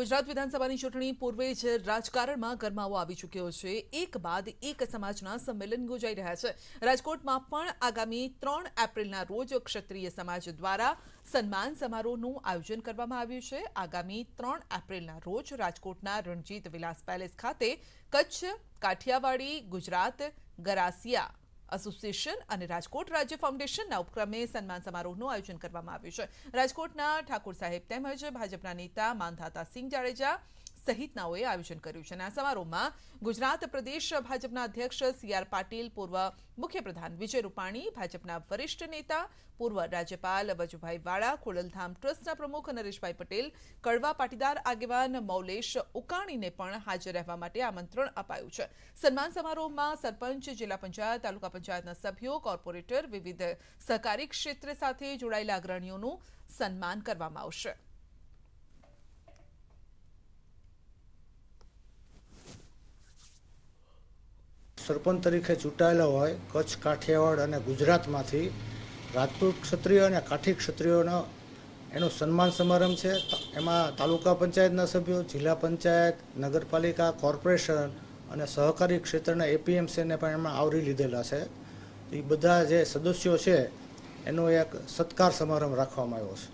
ગુજરાત વિધાનસભાની ચૂંટણી પૂર્વે જ રાજકારણમાં ગરમાવો આવી ચૂક્યો છે. એક બાદ એક સમાજના સંમેલન યોજાઈ રહ્યા છે. રાજકોટમાં પણ આગામી ત્રણ એપ્રિલના રોજ ક્ષત્રિય સમાજ દ્વારા સન્માન સમારોહનું આયોજન કરવામાં આવ્યું છે. આગામી ત્રણ એપ્રિલના રોજ રાજકોટના રણજીત વિલાસ પેલેસ ખાતે કચ્છ, કાઠિયાવાડી, ગુજરાત, ગરાસિયા એસોસિએશન અને રાજકોટ રાજ્ય ફાઉન્ડેશનના ઉપક્રમે સન્માન સમારોહનું આયોજન કરવામાં આવ્યું છે. રાજકોટના ઠાકોર સાહેબ તેમજ ભાજપના નેતા માનધાતા સિંહ જાડેજા સહિતનાઓએ આયોજન કર્યું છે. અને આ સમારોહમાં ગુજરાત પ્રદેશ ભાજપના અધ્યક્ષ સી આર પાટીલ, પૂર્વ મુખ્યપ્રધાન વિજય રૂપાણી, ભાજપના વરિષ્ઠ નેતા, પૂર્વ રાજ્યપાલ વજુભાઈ વાળા, ખોડલધામ ટ્રસ્ટના પ્રમુખ નરેશભાઈ પટેલ, કડવા પાટીદાર આગેવાન મૌલેશ ઉકાણીને પણ હાજર રહેવા માટે આમંત્રણ અપાયું છે. સન્માન સમારોહમાં સરપંચ, જિલ્લા પંચાયત, તાલુકા પંચાયતના સભ્યો, કોર્પોરેટર વિવિધ સહકારી ક્ષેત્ર સાથે જોડાયેલા અગ્રણીઓનું સન્માન કરવામાં આવશે. સરપંચ તરીકે ચૂંટાયેલા હોય, કચ્છ, કાઠિયાવાડ અને ગુજરાતમાંથી રાજપૂત ક્ષત્રિય અને કાઠી ક્ષત્રિયોનો એનો સન્માન સમારંભ છે. એમાં તાલુકા પંચાયતના સભ્યો, જિલ્લા પંચાયત, નગરપાલિકા, કોર્પોરેશન અને સહકારી ક્ષેત્રના એપીએમસીને પણ એમાં આવરી લીધેલા છે. એ બધા જે સદસ્યો છે, એનો એક સત્કાર સમારંભ રાખવામાં આવ્યો છે.